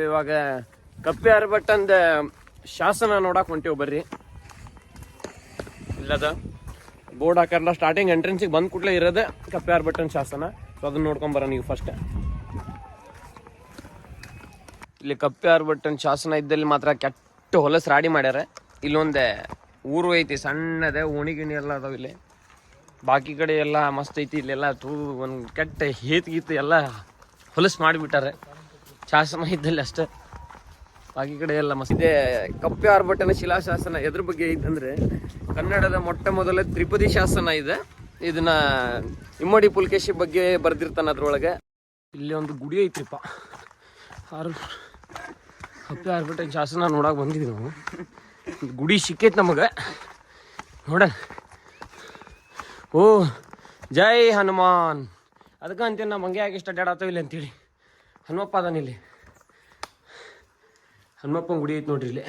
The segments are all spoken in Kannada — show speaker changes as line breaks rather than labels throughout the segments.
ಇವಾಗ ಕಪ್ಪೆ ಅರಬಟ್ಟಂದ ಶಾಸನ ನೋಡಕ್ ಹೊಂಟೇವ್ ಬರ್ರಿ. ಇಲ್ಲದ? ಬೋರ್ಡ್ ಹಾಕಾರಲ್ಲ ಸ್ಟಾರ್ಟಿಂಗ್ ಎಂಟ್ರೆನ್ಸಿಗೆ ಬಂದ್ ಕೂಡಲೇ ಇರೋದೇ ಕಪ್ಪೆ ಅರಬಟ್ಟನ್ ಶಾಸನ. ಸೊ ಅದನ್ನ ನೋಡ್ಕೊಂಡ್ ಬರ ನೀವು ಫಸ್ಟ್ ಇಲ್ಲಿ ಕಪ್ಪೆ ಅರಬಟ್ಟನ್ ಶಾಸನ ಇದ್ದಲ್ಲಿ ಮಾತ್ರ ಕೆಟ್ಟ ಹೊಲಸ್ ರಾಡಿ ಮಾಡ್ಯಾರ. ಇಲ್ಲೊಂದೇ ಊರು ಐತಿ, ಸಣ್ಣದೆ ಓಣಿ ಗಿಣಿ ಎಲ್ಲ ಅದಾವ ಇಲ್ಲಿ. ಬಾಕಿ ಕಡೆ ಎಲ್ಲ ಮಸ್ತ್ ಐತಿ, ಇಲ್ಲೆಲ್ಲ ತೂ ಒಂದು ಕೆಟ್ಟ ಹೇತ್ ಗೀತ್ ಎಲ್ಲ ಹೊಲಸು ಮಾಡಿಬಿಟ್ಟಾರೆ ಶಾಸನ ಇದ್ದಲ್ಲಿ ಅಷ್ಟೇ. ಬಾಕಿ ಕಡೆ ಎಲ್ಲ ಮಸ್ತ್. ಕಪ್ಪೆ ಆರ್ಭಟನ ಶಿಲಾಶಾಸನ ಎದ್ರ ಬಗ್ಗೆ ಇದ್ದಂದ್ರೆ ಕನ್ನಡದ ಮೊಟ್ಟ ಮೊದಲ ತ್ರಿಪದಿ ಶಾಸನ ಇದೆ. ಇದನ್ನ ಇಮ್ಮಡಿ ಪುಲ್ಕೇಶಿ ಬಗ್ಗೆ ಬರ್ದಿರ್ತಾನ ಅದ್ರೊಳಗೆ. ಇಲ್ಲಿ ಒಂದು ಗುಡಿ ಐತ್ರಿಪ್ಪ. ಆರು ಕಪ್ಪೆ ಆರ್ಭಟನ ಶಾಸನ ನೋಡಕ್ ಬಂದಿದ್ವಿ ನಾವು. ಗುಡಿ ಸಿಕ್ಕೈತೆ ನಮಗೆ. ನೋಡ ಓ ಜೈ ಹನುಮಾನ್. ಅದಕ್ಕೆ ಅಂತೀನಿ ನಮ್ಮ ಹಂಗೆ ಆಗಿ ಇಷ್ಟ ಅಡ್ಡಾಡತ್ತೋ ಇಲ್ಲ ಅಂತೇಳಿ. ಹನುಮಪ್ಪ ಅದಾನ ಇಲ್ಲಿ. ಹನುಮಪ್ಪನ ಗುಡಿ ಐತೆ ನೋಡ್ರಿ ಇಲ್ಲಿ.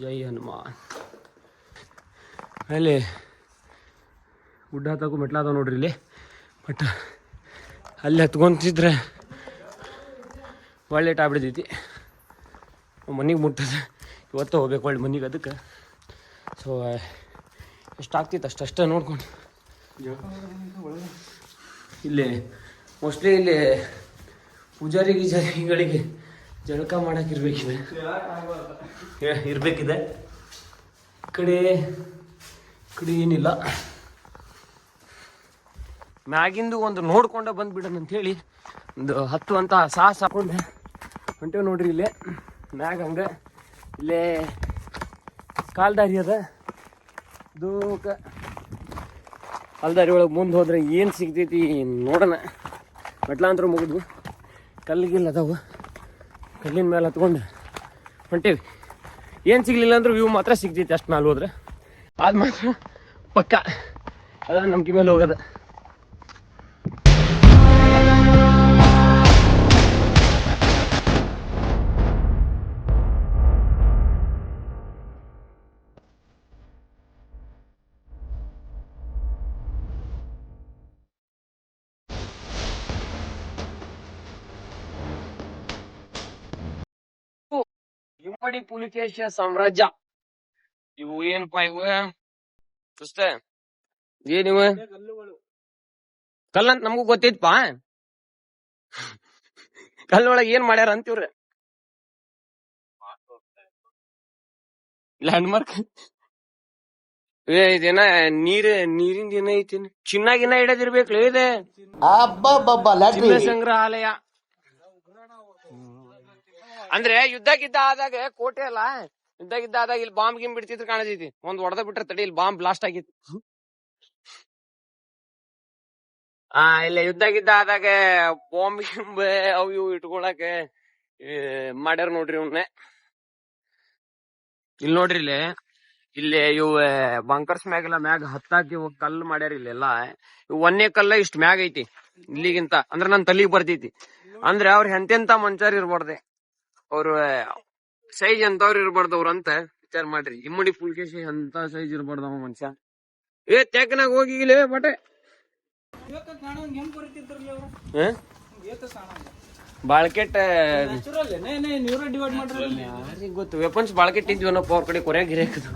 ಜೈ ಹನುಮಾನ್. ಅಲ್ಲಿ ಗುಡ್ಡ ಹತ್ತಕ್ಕೂ ಮೆಟ್ಲ ಅದಾವ ನೋಡ್ರಿ ಇಲ್ಲಿ. ಬಟ್ ಅಲ್ಲಿ ಹತ್ಕೊಂತಿದ್ರೆ ಒಳ್ಳೆ ಟಾಬಿಡ್ದೈತಿ ಮನೆಗೆ ಮುಟ್ಟದ ಇವತ್ತು ಹೋಗ್ಬೇಕು ಒಳ್ಳೆ ಮನೆಗೆ ಅದಕ್ಕೆ. ಸೊ ಎಷ್ಟಾಗ್ತಿತ್ತು ಅಷ್ಟಷ್ಟೇ ನೋಡ್ಕೊಂಡು. ಇಲ್ಲಿ ಮೋಸ್ಟ್ಲಿ ಇಲ್ಲಿ ಪೂಜಾರಿ ಗೀಜಾರಿಗಳಿಗೆ ಜಳಕ ಮಾಡಕ್ಕೆ ಇರ್ಬೇಕಿದೆ. ಇರ್ಬೇಕಿದೆ. ಕಡೆ ಕಡೆ ಏನಿಲ್ಲ. ಮ್ಯಾಗಿಂದು ಒಂದು ನೋಡ್ಕೊಂಡ ಬಂದ್ಬಿಡೋಣ ಅಂತೇಳಿ ಒಂದು ಹತ್ತು ಅಂತ ಸಾಹಸ ಹಾಕೊಂಡೆ. ಹೊಂಟೇವು ನೋಡ್ರಿ ಇಲ್ಲೇ ಮ್ಯಾಗ ಹಂಗೆ ಇಲ್ಲೇ ಕಾಲ್ದಾರಿ ಅದ. ದೂಕ ಕಾಲ್ದಾರಿ ಒಳಗೆ ಮುಂದೆ ಹೋದ್ರೆ ಏನು ಸಿಗ್ತೈತಿ ನೋಡೋಣ. ಮೆಟ್ಲಾಂತರ ಮುಗಿದ್ವು ಕಲ್ಲಿಗಿಲ್ಲ ಅದಾವು. ಕಲ್ಲಿನ ಮೇಲೆ ಹತ್ಕೊಂಡು ಹೊಂಟೇವಿ. ಏನು ಸಿಗಲಿಲ್ಲ ಅಂದ್ರೆ ವ್ಯೂ ಮಾತ್ರ ಸಿಗ್ತೈತಿ ಅಷ್ಟು ಮೇಲೆ ಹೋದ್ರೆ. ಅದು ಮಾತ್ರ ಪಕ್ಕ. ಅದ ನಂಬಿಕೆ ಮೇಲೆ ಹೋಗೋದು. ಇಮ್ಮಡಿ ಪುಲಿಕೇಶ ಸಾಮ್ರಾಜ್ಯ. ಇವು ಏನಪ್ಪ ಇವು? ಸುಸ್ತ ಏನಿವು ಕಲ್ಲಂತ ನಮಗೂ ಗೊತ್ತೈತ್ಪ? ಕಲ್ಲೊಳಗ ಏನ್ ಮಾಡ್ಯಾರ ಅಂತೀವ್ರ? ಲ್ಯಾಂಡ್ಮಾರ್ಕ್ ಏ ಇದೇನ ನೀರ್ ನೀರಿಂದ ಏನ ಐತಿ? ಚಿನ್ನ ಗಿನ್ನ ಇಡದಿರ್ಬೇಕ್ಲ ಇದೆ. ಸಂಗ್ರಹಾಲಯ. ಅಂದ್ರೆ ಯುದ್ಧ ಗಿದ್ದ ಆದಾಗ ಕೋಟೆ ಅಲ್ಲ ಯುದ್ಧ ಗಿದ್ದ ಆದಾಗ ಇಲ್ಲಿ ಬಾಂಬ್ ಗಿಂಬ್ ಬಿಡ್ತಿದ್ರು ಕಾಣತೈತಿ. ಒಂದ್ ಹೊಡೆದ ಬಿಟ್ರೆ ತಡಿ, ಇಲ್ಲಿ ಬಾಂಬ್ ಬ್ಲಾಸ್ಟ್ ಆಗಿತ್ತು. ಆ, ಇಲ್ಲ ಯುದ್ಧ ಗಿದ್ದ ಆದಾಗ ಬಾಂಬ್ ಗಿಂಬ್ ಅವು ಇವು ಇಟ್ಕೊಳಕ ಮಾಡ್ಯಾರ ನೋಡ್ರಿ ಇವನ್ನೇ ಇಲ್ಲಿ ನೋಡ್ರಿ ಇಲ್ಲಿ ಇಲ್ಲಿ ಇವು ಬಂಕರ್ಸ್ ಮ್ಯಾಗೆಲ್ಲ ಮ್ಯಾಗ ಹತ್ತಾಕಿ ಕಲ್ಲು ಮಾಡ್ಯಾರ ಇಲ್ಲೆಲ್ಲ. ಒಂದೇ ಕಲ್ಲ ಇಷ್ಟ ಮ್ಯಾಗ ಐತಿ ಇಲ್ಲಿಗಿಂತ. ಅಂದ್ರ ನನ್ ತಲಿಗ್ ಬರ್ತೈತಿ ಅಂದ್ರೆ ಅವ್ರ ಎಂತೆಂತ ಮನುಷ್ಯರ್ ಇರ್ಬಾರ್ದೆ. ಅವ್ರ ಸೈಜ್ ಎಂತವ್ರ ಇರ್ಬಾರ್ದು ಅವ್ರ ಅಂತ ವಿಚಾರ ಮಾಡ್ರಿ. ಇಮ್ಮಡಿ ಪುಲ್ಕೇಶಿ ಎಂತ ಸೈಜ್ ಇರ್ಬಾರ್ದು ಅವ ಮನುಷ್ಯ. ಏ ತೆಕ್ಕನಾಗ ಹೋಗಿ ಇಲ್ಲೇ ಬಟೆ ಬಾಳ್ಕೆಟ್ ಗೊತ್ತು? ವೆಪನ್ಸ್ ಬಾಳ್ಕೆಟ್ ಇದ್ವನಪ್ಪ ಅವ್ರ ಕಡೆ ಕೊರ್ಯಾಗ ಗಿರ್ಯಾಕದು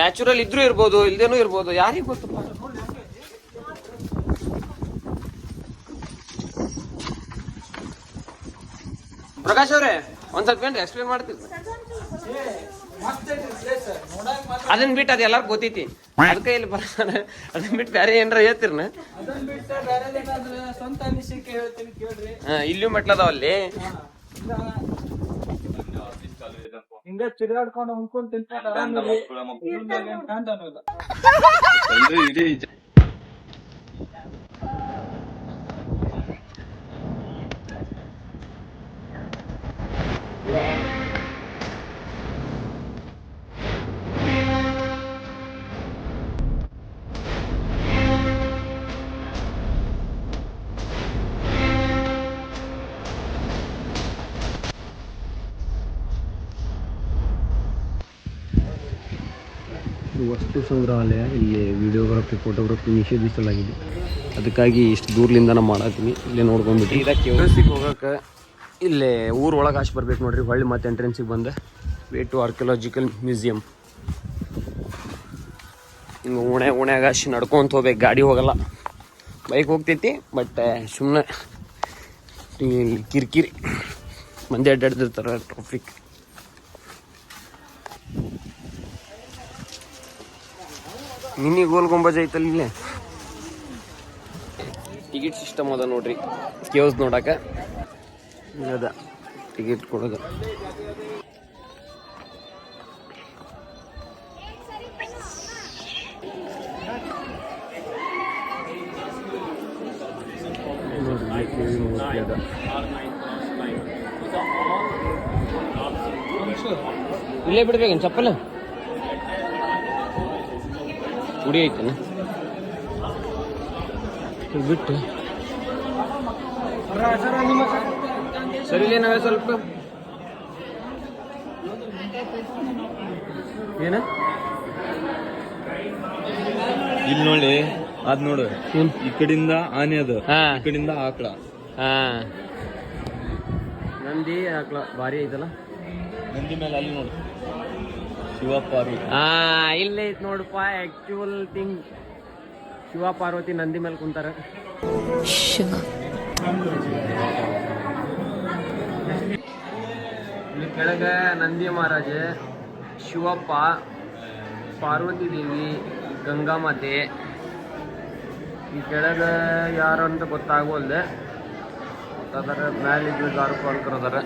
ನ್ಯಾಚುರಲ್ ಇದ್ರೂ ಇರ್ಬೋದು ಇಲ್ದೇನೂ ಇರ್ಬೋದು ಯಾರಿಗೂ ಗೊತ್ತಪ್ಪ? ಪ್ರಕಾಶ್ ಅವ್ರೆ ಒಂದ್ ಸ್ವಲ್ಪ ಏನ್ರಿ ಎಕ್ಸ್ಪ್ಲೇನ್ ಮಾಡ್ತೀವಿ. ಅದನ್ನ ಬಿಟ್ಟು ಅದ್ ಎಲ್ಲಾರು ಗೊತ್ತೈತಿ. ಅದಕ್ಕೆ ಇಲ್ಲಿ ಬರ್ತಾನೆ ಅದನ್ನ ಬಿಟ್ಟು ಬೇರೆ ಏನಾರ ಹೇಳ್ತಿರ್ನ? ಇಲ್ಲೂ ಮೆಟ್ಲದಾವಲ್ಲಿ
ಹಿಂಗ ತಿರ್ಗಾಡ್ಕೊಂಡು ಹೊಂದ್ಕೊಂಡ್ ತಿನ್ಕೊಂಡು
ವಸ್ತು ಸಂಗ್ರಹಾಲಯ, ಇಲ್ಲಿ ವಿಡಿಯೋಗ್ರಫಿ ಫೋಟೋಗ್ರಫಿ ನಿಷೇಧಿಸಲಾಗಿದೆ. ಅದಕ್ಕಾಗಿ ಇಷ್ಟು ದೂರ್ಲಿಂದ ನಾವು ಮಾಡತ್ತೀನಿ ಇಲ್ಲೇ ನೋಡ್ಕೊಂಡ್ಬಿಟ್ಟು ಇದಕ್ಕೆ ಹೋಗಕ್ಕೆ ಇಲ್ಲೇ ಊರೊಳಗೆ ಆಶೆ ಬರ್ಬೇಕು ನೋಡ್ರಿ. ಹೊಳ್ಳಿ ಮತ್ತೆ ಎಂಟ್ರೆನ್ಸಿಗೆ ಬಂದೆ. ವೇ ಟು ಆರ್ಕಿಯಾಲಜಿಕಲ್ ಮ್ಯೂಸಿಯಂ ಹಿಂಗೆ ಉಣೆ ಓಣ್ಯಾಗ ಅಷ್ಟು ನಡ್ಕೊಂತ ಹೋಗ್ಬೇಕು. ಗಾಡಿ ಹೋಗಲ್ಲ. ಬೈಕ್ ಹೋಗ್ತೈತಿ ಬಟ್ ಸುಮ್ಮನೆ ಕಿರಿಕಿರಿ. ಮಂದಿ ಅಡ್ಡಾಡ್ತಿರ್ತಾರೆ ಟ್ರಾಫಿಕ್ ಮಿನಿ ಗೋಲ್ ಗುಂಬಜ್ ಐತಲ್ಲ ಇಲ್ಲೇ ಟಿಕೆಟ್ ಸಿಸ್ಟಮ್ ಅದ ನೋಡ್ರಿ. ಕೇವ್ಸ್ ನೋಡಾಕ. ಅದ. ಟಿಕೆಟ್ ಕೊಡೋದು. ಇಲ್ಲೇ ಬಿಡ್ಬೇಕೇನು ಚಪ್ಪಲ್? ಗುಡಿ ಐತೇನ ಬಿಟ್ಟು. ಸರಿ ಇಲ್ಲೇ ನಾವೇ ಸ್ವಲ್ಪ ಏನ?
ಇಲ್ಲಿ ನೋಡಿ ಅದ್ ನೋಡು. ಈ ಕಡೆಯಿಂದ ಆನೆ ಅದು.
ಹಾ.
ಈ ಕಡೆಯಿಂದ ಆಕಳ.
ಹಾ. ನಂದಿ ಆಕಳ ಭಾರಿ ಐತಲ್ಲ?
ನಂದಿ ಮೇಲೆ ಅಲ್ಲಿ ನೋಡು. ಶಿವ ಪಾರ್ವತಿ
ಹಾ ಇಲ್ಲೇ ಐತ್ ನೋಡಪ್ಪ ಆಕ್ಚುವಲ್ ಥಿಂಗ್ ಶಿವ ಪಾರ್ವತಿ ನಂದಿ ಮೇಲೆ ಕುಂತಾರ. ಇಲ್ಲಿ ಕೆಳಗ ನಂದಿ ಮಹಾರಾಜ ಶಿವಪ್ಪ ಪಾರ್ವತಿ ದೇವಿ ಗಂಗಾ ಮಾತೆ. ಈ ಕೆಳಗ ಯಾರು ಅಂತ ಗೊತ್ತಾಗೋಲ್ದೆ. ಅದರ ಮ್ಯಾಲಿದ್ದು ದಾರುಪಾಲಕರು ಅದಾರ.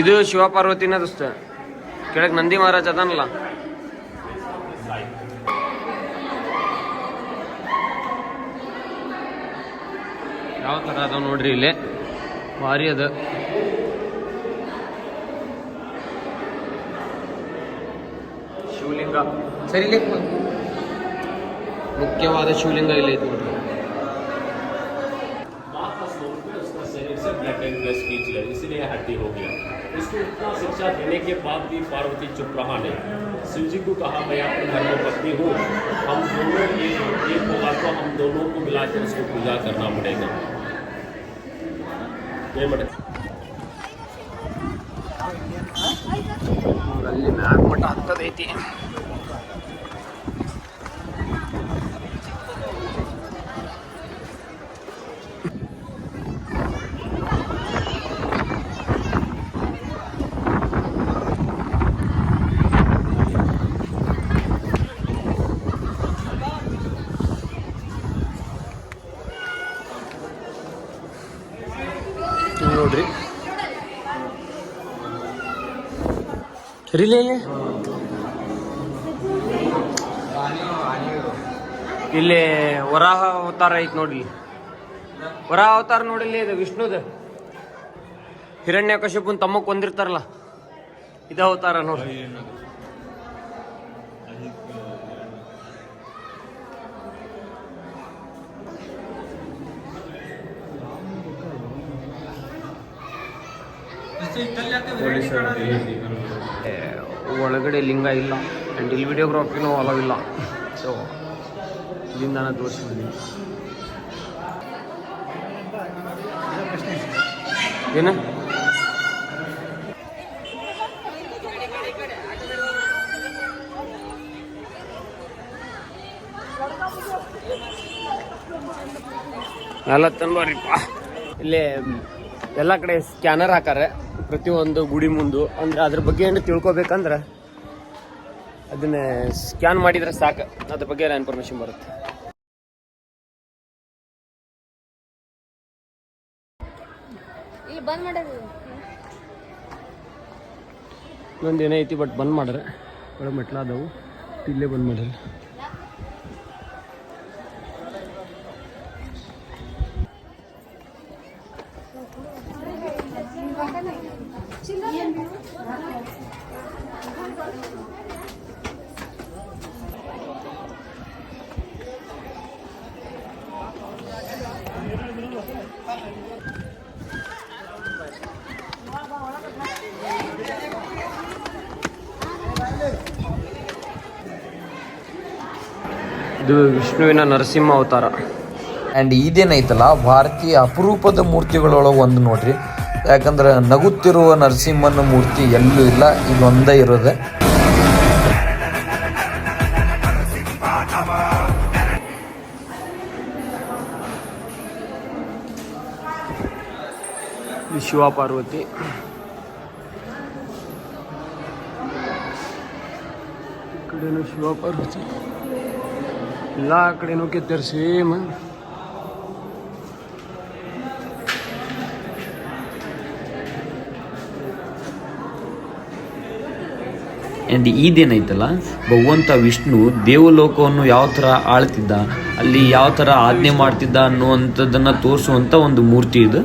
ಇದು ಶಿವಪಾರ್ವತಿನ ದೋಸ್ತ ಕೆಳಗೆ ನಂದಿ ಮಹಾರಾಜ್ ಅದಾನಲ್ಲ. ಯಾವ ಥರ ಅದಾವ ನೋಡ್ರಿ ಇಲ್ಲಿ ಭಾರಿ ಅದ ಶಿವಲಿಂಗ ಸರಿ ಇಲ್ಲಿ ಮುಖ್ಯವಾದ ಶಿವಲಿಂಗ ಇಲ್ಲಿ ಐತಿ ನೋಡ್ರಿ
माँ का सोच में उसका शरीर से ब्लड एंड प्लस खींच लिया इसलिए हड्डी हो गया इसको इतना शिक्षा देने के बाद भी पार्वती चुप रहा नहीं शिव जी को कहा, मैं आपके पत्नी हूँ। हम दोनों एक एक होगा तो हम दोनों को मिलाकर उसको पूजा करना पड़ेगा। जय
मटे में आग पटाखा देती है। ಸರಿ ಇಲ್ಲಿ ಇಲ್ಲಿ ವರಾಹ ಅವತಾರ ಐತ್ ನೋಡ್ರಿ ವರಾಹ ಅವತಾರ ನೋಡಿಲ್ಲ ಇದು ವಿಷ್ಣುದ. ಹಿರಣ್ಯ ಕಶ್ಯಪನ್ ತಮ್ಮ ಕೊಂದಿರ್ತಾರಲ್ಲ ಇದ ಅವತಾರ ನೋಡ್ರಿ ಏ, ಒಳಗಡೆ ಲಿಂಗ ಇಲ್ಲ ಆ್ಯಂಡ್ ಇಲ್ಲಿ ವಿಡಿಯೋಗ್ರಾಫಿನೂ ಇಲ್ಲ. ಸೊ ಇಲ್ಲಿಂದ ನಾನು ತೋರಿಸ್ತೀನಿ ಏನು? ಎಲ್ಲ ತಂದ್ಬಾರಿಪ್ಪ ಇಲ್ಲಿ ಎಲ್ಲ ಕಡೆ ಸ್ಕ್ಯಾನರ್ ಹಾಕಾರ ಪ್ರತಿಯೊಂದು ಗುಡಿ ಮುಂದು. ಅಂದ್ರೆ ಅದ್ರ ಬಗ್ಗೆ ಏನು ತಿಳ್ಕೊಬೇಕಂದ್ರೆ ಅದನ್ನ ಸ್ಕ್ಯಾನ್ ಮಾಡಿದ್ರೆ ಸಾಕು. ಅದ್ರ ಬಗ್ಗೆ ಎಲ್ಲ ಇನ್ಫಾರ್ಮೇಶನ್ ಬರುತ್ತೆ.
ಇಲ್ಲಿ ಬಂದ್ ಮಾಡೋದು.
ಇನ್ನೊಂದು ಏನೈತಿ ಬಟ್ ಬಂದ್ ಮಾಡ್ರೆ. ಒಳಗೆ ಮೆಟ್ಲ ಅದಾವು ಇಲ್ಲೇ ಬಂದ್ ಮಾಡ್ರಿ. ಇದು ವಿಷ್ಣುವಿನ ನರಸಿಂಹ ಅವತಾರ.
ಆ್ಯಂಡ್ ಇದೇನೈತಲ್ಲ ಭಾರತೀಯ ಅಪರೂಪದ ಮೂರ್ತಿಗಳೊಳಗೆ ಒಂದು ನೋಡ್ರಿ. ಯಾಕಂದ್ರೆ ನಗುತ್ತಿರುವ ನರಸಿಂಹನ ಮೂರ್ತಿ ಎಲ್ಲೂ ಇಲ್ಲ ಇದೊಂದೇ ಇರೋದೆ.
ಶಿವ ಪಾರ್ವತಿ. ಈ ಕಡೆನೂ ಶಿವ ಪಾರ್ವತಿ. ಎಲ್ಲ ಕಡೆನೂ किधर ಸೇಮ್
ಆ್ಯಂಡ್ ಈದೇನೈತಲ್ಲ ಭಗವಂತ ವಿಷ್ಣು ದೇವಲೋಕವನ್ನು ಯಾವ ಥರ ಆಳ್ತಿದ್ದ, ಅಲ್ಲಿ ಯಾವ ಥರ ಆಜ್ಞೆ ಮಾಡ್ತಿದ್ದ ಅನ್ನುವಂಥದ್ದನ್ನು ತೋರಿಸುವಂಥ ಒಂದು ಮೂರ್ತಿ ಇದು.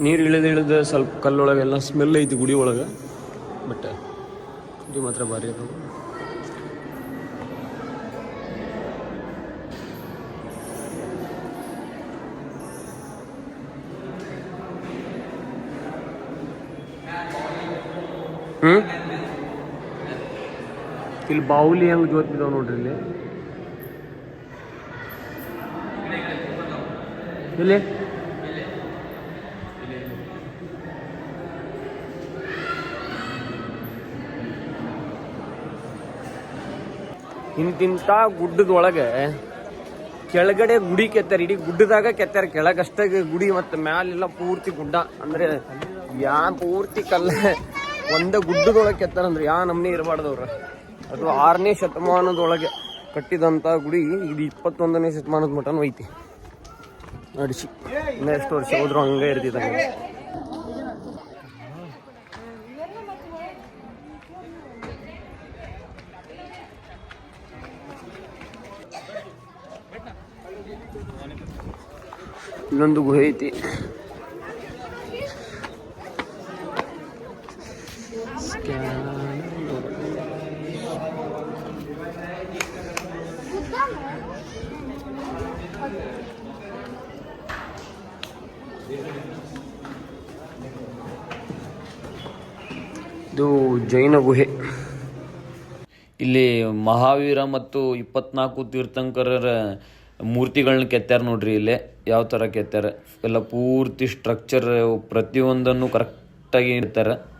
ನೀರು ಇಳಿದ ಇಳಿದು ಸ್ವಲ್ಪ ಕಲ್ಲೊಳಗೆಲ್ಲ ಸ್ಮೆಲ್ ಐತಿ ಗುಡಿ ಒಳಗೆ. ಬಟ್ ಗುಡಿ ಮಾತ್ರ ಭಾರಿ ಅದು ಹ್ಮ್? ಇಲ್ಲಿ ಬಾವುಲಿ ಹೆಂಗೆ ಜೋತ್ ನೋಡ್ರಿ ಇಲ್ಲಿ. ಇಲ್ಲಿ? ಇಂತಿಂತ ಗುಡ್ಡದೊಳಗೆ ಕೆಳಗಡೆ ಗುಡಿ ಕೆತ್ತಾರೆ, ಇಡೀ ಗುಡ್ಡದಾಗ ಕೆತ್ತಾರ. ಕೆಳಗಷ್ಟೇ ಗುಡಿ ಮತ್ತೆ ಮ್ಯಾಲೆಲ್ಲ ಪೂರ್ತಿ ಗುಡ್ಡ. ಅಂದ್ರೆ ಯಾ ಪೂರ್ತಿ ಕಲ್ಲ ಒಂದೇ ಗುಡ್ಡದೊಳಗೆ ಕೆತ್ತಾರಂದ್ರೆ ಯಾ ನಮ್ನೆ ಇರಬಾರ್ದವ್ರ. ಅದು ಆರನೇ ಶತಮಾನದೊಳಗೆ ಕಟ್ಟಿದಂತ ಗುಡಿ. ಇದು ಇಪ್ಪತ್ತೊಂದನೇ ಶತಮಾನದ ಮಟನ್ ಐತಿ. ನಡೆಸಿ. ಇನ್ನೆಷ್ಟು ವರ್ಷ ಹೋದ್ರು ಹಂಗೆ ಇರ್ತಿದ್ದಂಗೆ. ಇನ್ನೊಂದು ಗುಹೆ ಐತಿ. ಇದು ಜೈನ ಗುಹೆ.
ಇಲ್ಲಿ ಮಹಾವೀರ ಮತ್ತು ಇಪ್ಪತ್ನಾಲ್ಕು ತೀರ್ಥಂಕರರ ಮೂರ್ತಿಗಳನ್ನ ಕೆತ್ತಾರೆ ನೋಡ್ರಿ ಇಲ್ಲಿ ಯಾವ ತರ ಕೆತ್ತಾರೆ ಎಲ್ಲ ಪೂರ್ತಿ ಸ್ಟ್ರಕ್ಚರ್ ಪ್ರತಿಯೊಂದನ್ನು ಕರೆಕ್ಟಾಗಿ ಇರ್ತಾರೆ